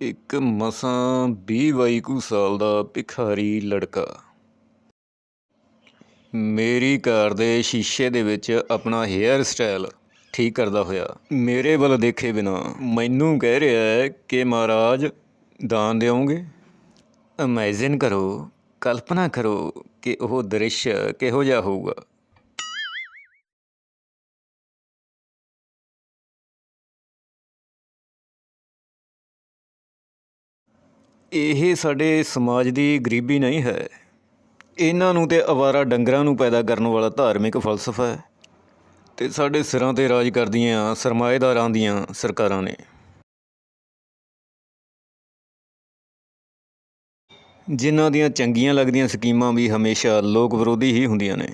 ਇੱਕ ਮਸਾਂ ਵੀਹ ਬਾਈ ਕੁ ਸਾਲ ਦਾ ਭਿਖਾਰੀ ਲੜਕਾ। ਮੇਰੀ ਕਾਰ ਦੇ ਸ਼ੀਸ਼ੇ ਦੇ ਵਿੱਚ ਆਪਣਾ ਹੇਅਰ ਸਟਾਈਲ ਠੀਕ ਕਰਦਾ ਹੋਇਆ। ਮੇਰੇ ਵੱਲ ਦੇਖੇ ਬਿਨਾ ਮੈਨੂੰ ਕਹਿ ਰਿਹਾ ਹੈ ਕਿ ਮਹਾਰਾਜ, ਦਾਨ ਦਿਓਗੇ? ਇਮੇਜਿਨ ਕਰੋ, ਕਲਪਨਾ ਕਰੋ ਕਿ ਉਹ ਦ੍ਰਿਸ਼ ਕਿਹੋ ਜਿਹਾ ਹੋਊਗਾ। ਇਹ ਸਾਡੇ ਸਮਾਜ ਦੀ ਗਰੀਬੀ ਨਹੀਂ ਹੈ। ਇਹਨਾਂ ਨੂੰ ਤੇ ਅਵਾਰਾ ਡੰਗਰਾਂ ਨੂੰ ਪੈਦਾ ਕਰਨ ਵਾਲਾ ਧਾਰਮਿਕ ਫਲਸਫਾ ਹੈ ਤੇ ਸਾਡੇ ਸਿਰਾਂ ਤੇ ਰਾਜ ਕਰਦੀਆਂ ਸਰਮਾਏਦਾਰਾਂ ਦੀਆਂ ਸਰਕਾਰਾਂ ਨੇ। ਜਿਨ੍ਹਾਂ ਦੀਆਂ ਚੰਗੀਆਂ ਲੱਗਦੀਆਂ ਸਕੀਮਾਂ ਵੀ ਹਮੇਸ਼ਾ ਲੋਕ ਵਿਰੋਧੀ ਹੀ ਹੁੰਦੀਆਂ ਨੇ।